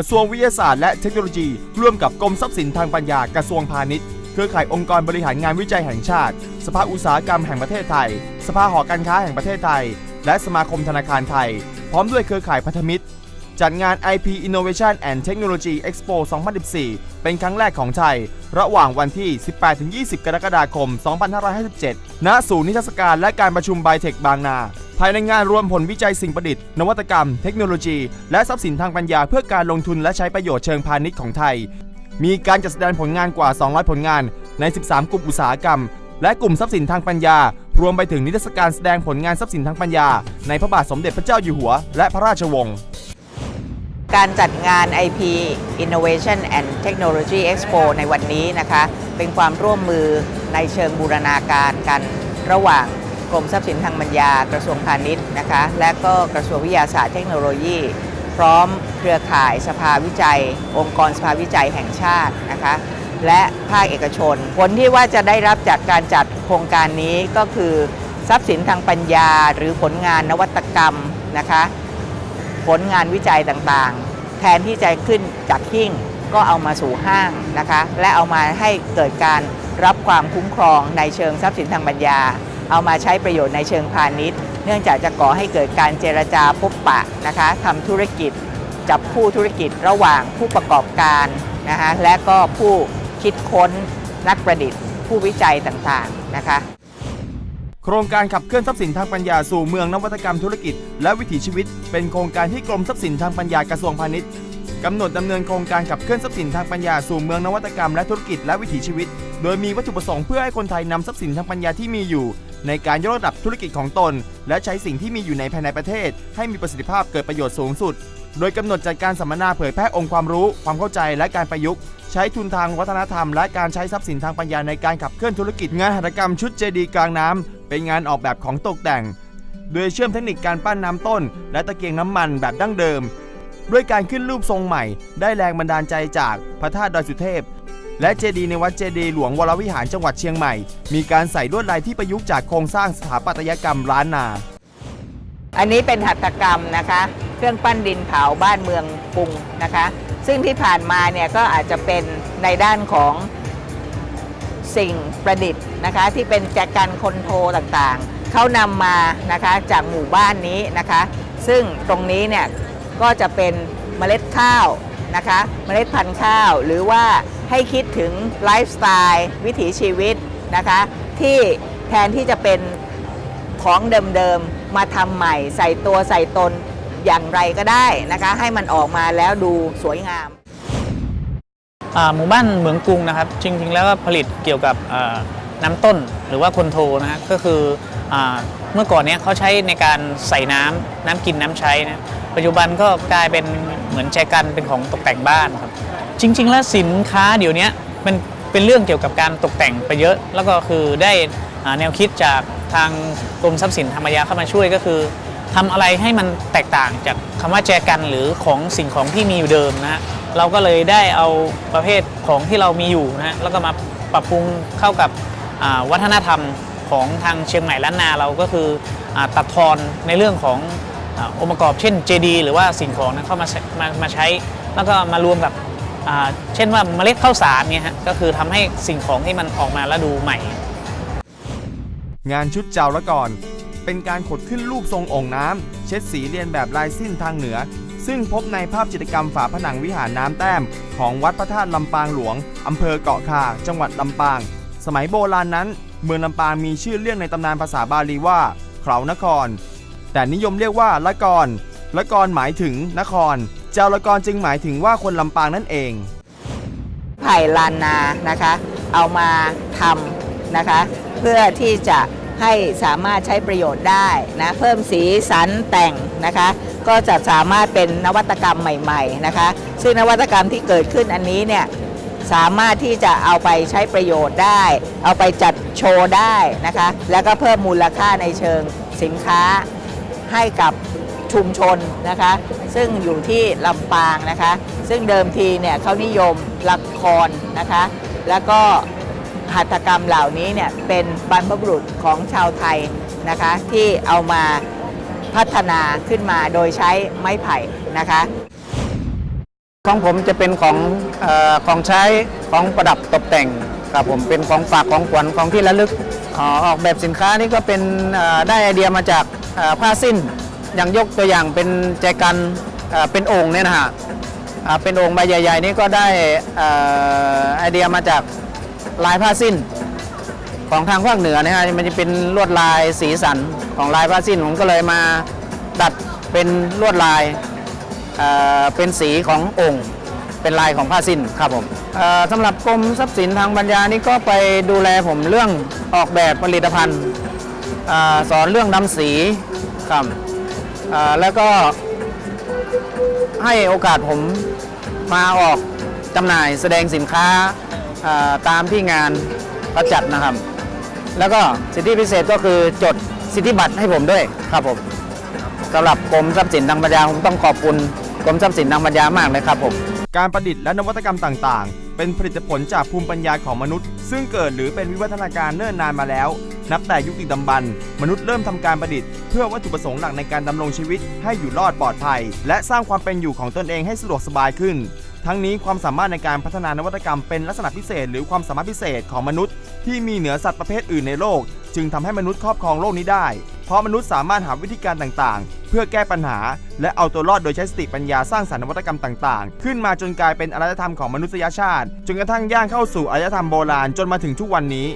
กระทรวงวิทยาศาสตร์และเทคโนโลยี ร่วมกับกรมทรัพย์สินทางปัญญากระทรวงพาณิชย์ เครือข่ายองค์กรบริหารงานวิจัยแห่งชาติ สภาอุตสาหกรรมแห่งประเทศไทย สภาหอการค้าแห่งประเทศไทย และสมาคมธนาคารไทย พร้อมด้วยเครือข่ายพันธมิตร จัดงาน IP Innovation and Technology Expo 2014 เป็นครั้งแรกของไทย ระหว่างวันที่ 18-20 กรกฎาคม 2557 ณ ศูนย์นิทรรศการและการประชุมไบเทคบางนา ภายในงานรวมผลวิจัยสิ่งประดิษฐ์ นวัตกรรม เทคโนโลยี และทรัพย์สินทางปัญญาเพื่อการลงทุนและใช้ประโยชน์เชิงพาณิชย์ของไทย มีการจัดแสดงผลงานกว่า 200 ผลงานใน 13 กลุ่มอุตสาหกรรม และกลุ่มทรัพย์สินทางปัญญา รวมไปถึงนิทรรศการแสดงผลงานทรัพย์สินทางปัญญา ในพระบาทสมเด็จพระเจ้าอยู่หัว และพระราชวงศ์การจัดงาน IP Innovation and Technology Expo ในวันนี้นะคะ เป็นความร่วมมือในเชิงบูรณาการกันระหว่าง กรมทรัพย์สินทางปัญญากระทรวงพาณิชย์นะคะและก็กระทรวงวิทยาศาสตร์เทคโนโลยี พร้อมเครือข่ายสภาวิจัย องค์กรสภาวิจัยแห่งชาตินะคะและภาคเอกชน ผลที่ว่าจะได้รับจากการจัดโครงการนี้ก็คือทรัพย์สินทางปัญญา หรือผลงานนวัตกรรมนะคะผลงานวิจัยต่างๆ แทนที่จะขึ้นจากหิ้งก็เอามาสู่ห้างนะคะและเอามาให้เกิดการรับความคุ้มครองในเชิงทรัพย์สินทางปัญญา เอามาใช้ประโยชน์ในเชิงพาณิชย์ เนื่องจากจะก่อให้เกิดการเจรจาพบปะนะคะทำธุรกิจ จับคู่ธุรกิจระหว่างผู้ประกอบการนะคะและก็ผู้คิดค้นนักประดิษฐ์ ผู้วิจัยต่างๆนะคะโครงการขับเคลื่อนทรัพย์สินทางปัญญาสู่เมืองนวัตกรรมธุรกิจ และวิถีชีวิต เป็นโครงการที่กรมทรัพย์สินทางปัญญากระทรวงพาณิชย์กำหนดดำเนินโครงการขับเคลื่อนทรัพย์สินทางปัญญาสู่เมืองนวัตกรรมและธุรกิจและวิถีชีวิต โดยมีวัตถุประสงค์เพื่อให้คนไทยนำทรัพย์สินทางปัญญาที่มีอยู่ ในการยกระดับธุรกิจของตน และใช้สิ่งที่มีอยู่ในภายในประเทศ ให้มีประสิทธิภาพเกิดประโยชน์สูงสุด โดยกำหนดจัดการสัมมนาเผยแพร่องค์ความรู้ ความเข้าใจและการประยุกต์ ใช้ทุนทางวัฒนธรรม และการใช้ทรัพย์สินทางปัญญาในการขับเคลื่อนธุรกิจงานหัตถกรรมชุดเจดีย์กลางน้ำเป็นงานออกแบบของตกแต่ง โดยเชื่อมเทคนิคการปั้นน้ำต้น และตะเกียงน้ำมันแบบดั้งเดิม ด้วยการขึ้นรูปทรงใหม่ ได้แรงบันดาลใจจากพระธาตุดอยสุเทพ และเจดีย์ในวัดเจดีย์หลวงวรวิหารจังหวัดเชียงใหม่ มีการใส่ลวดลายที่ประยุกต์จากโครงสร้างสถาปัตยกรรมล้านนา อันนี้เป็นหัตถกรรมนะคะ เครื่องปั้นดินเผาบ้านเมืองกรุงนะคะ ซึ่งที่ผ่านมาเนี่ยก็อาจจะเป็นในด้านของสิ่งประดิษฐ์นะคะ ที่เป็นแจกันคอนโทรต่างๆ เขานำมานะคะจากหมู่บ้านนี้นะคะ ซึ่งตรงนี้เนี่ยก็จะเป็นเมล็ดข้าวนะคะ เมล็ดพันธุ์ข้าวหรือว่า ให้คิดถึงไลฟ์สไตล์วิถีชีวิตนะคะ ที่แทนที่จะเป็นของเดิมๆ มาทำใหม่ ใส่ตัวใส่ตนอย่างไรก็ได้นะคะ ให้มันออกมาแล้วดูสวยงาม อ่าหมู่บ้านเหมืองกรุงนะครับจริงๆแล้วก็ผลิตเกี่ยวกับอ่าน้ำต้นหรือว่าคนโทนะฮะก็คืออาเมื่อก่อนเนี้ยเขาใช้ในการใส่น้ำน้ำกินน้ำใช้นะปัจจุบันก็กลายเป็นเหมือนแจกันเป็นของตกแต่งบ้านครับ จริง ๆ แล้วสินค้าเดี๋ยวนี้มันเป็นเรื่องเกี่ยวกับการตกแต่งไปเยอะ แล้วก็คือได้แนวคิดจากทางกรมทรัพย์สินธรรมยาเข้ามาช่วยก็คือทำอะไรให้มันแตกต่างจากคำว่าแจกันหรือของสิ่งของที่มีอยู่เดิมนะเราก็เลยได้เอาประเภทของที่เรามีอยู่นะแล้วก็มาปรับปรุงเข้ากับวัฒนธรรมของทางเชียงใหม่ล้านนาเราก็คืออตัดทอนในเรื่องขององค์ประกอบเช่นเจดีหรือว่าสิ่งของนะเข้ามาใช้มามาใช้ แล้วก็มารวมกับ เช่นว่าเมล็ดข้าวสารเนี่ยฮะก็คือทำให้สิ่งของที่มันออกมาแล้วดูใหม่ งานชุดเจ้าละก่อน เป็นการขดขึ้นรูปทรงโองค์น้ำเช็ดสีเรียนแบบลายสิ้นทางเหนือ ซึ่งพบในภาพจิตรกรรมฝาผนังวิหารน้ำแต้ม ของวัดพระธาตุลำปางหลวงอำเภอเกาะคาจังหวัดลำปาง สมัยโบราณนั้น เมืองลำปางมีชื่อเรียกในตำนานภาษาบาลีว่าเขานคร แต่นิยมเรียกว่าละกรละกรหมายถึงนคร จ้าละกรจึงหมายถึงว่าคนลำปางนั่นเอง ไผ่ลานนานะคะ เอามาทำนะคะ เพื่อที่จะให้สามารถใช้ประโยชน์ได้นะเพิ่มสีสันแต่งนะคะ ก็จะสามารถเป็นนวัตกรรมใหม่ๆนะคะ ซึ่งนวัตกรรมที่เกิดขึ้นอันนี้เนี่ยสามารถที่จะเอาไปใช้ประโยชน์ได้ เอาไปจัดโชว์ได้นะคะ แล้วก็เพิ่มมูลค่าในเชิงสินค้าให้กับ ชุมชนนะคะ ซึ่งอยู่ที่ลำปางนะคะ ซึ่งเดิมทีเนี่ยเขานิยมละครนะคะ แล้วก็หัตถกรรมเหล่านี้เนี่ยเป็นบรรพบุรุษของชาวไทยนะคะ ที่เอามาพัฒนาขึ้นมาโดยใช้ไม้ไผ่นะคะของผมจะเป็นของอของใช้ของประดับตกแต่งครับผมเป็นของฝากของขวัญของที่ระลึกอออกแบบสินค้านี่ก็เป็นได้ไอเดียมาจากผ้าสิ้น อย่างยกตัวอย่างเป็นแจกันเป็นโอ่งเนี่ยนะฮะเป็นโอ่งใบใหญ่ ๆ นี่ก็ได้อ่อไอเดียมาจากลายผ้าสิ้นของทางภาคเหนือนะฮะมันจะเป็นลวดลายสีสันของลายผ้าสิ้นผมก็เลยมาดัดเป็นลวดลายเเป็นสีขององค์ เป็นลายของผ้าสิ้นครับผมสำหรับกรมทรัพย์สินทางปัญญานี่ก็ไปดูแลผมเรื่องออกแบบผลิตภัณฑ์อสอนเรื่องนำสีครับ แล้วก็ให้โอกาสผมมาออกจำหน่ายแสดงสินค้าอ่าตามที่งานเขาจัดนะครับ แล้วก็สิทธิพิเศษก็คือจดสิทธิบัตรให้ผมด้วยครับผมสำหรับกรมทรัพย์สินทางปัญญาผมต้องขอบคุณกรมทรัพย์สินทางปัญญามากเลยครับผมการประดิษฐ์และนวัตกรรมต่าง ๆ เป็นผลิตผลจากภูมิปัญญาของมนุษย์ ซึ่งเกิดหรือเป็นวิวัฒนาการเนิ่นนานมาแล้ว นับแต่ยุคดึกดำบรรพ์มนุษย์เริ่มทำการประดิษฐ์ เพื่อวัตถุประสงค์หลักในการดำรงชีวิตให้อยู่รอดปลอดภัย และสร้างความเป็นอยู่ของตนเองให้สะดวกสบายขึ้น ทั้งนี้ความสามารถในการพัฒนานวัตกรรมเป็นลักษณะพิเศษ หรือความสามารถพิเศษของมนุษย์ ที่มีเหนือสัตว์ประเภทอื่นในโลก จึงทำให้มนุษย์ครอบครองโลกนี้ได้ เพราะมนุษย์สามารถหาวิธีการต่างๆ เพื่อแก้ปัญหา และเอาตัวรอดโดยใช้สติปัญญาสร้างสรรค์นวัตกรรมต่างๆ ขึ้นมาจนกลายเป็นอารยธรรมของมนุษยชาติ จนกระทั่งย่างเข้าสู่อารยธรรมโบราณจนมาถึงทุกวันนี้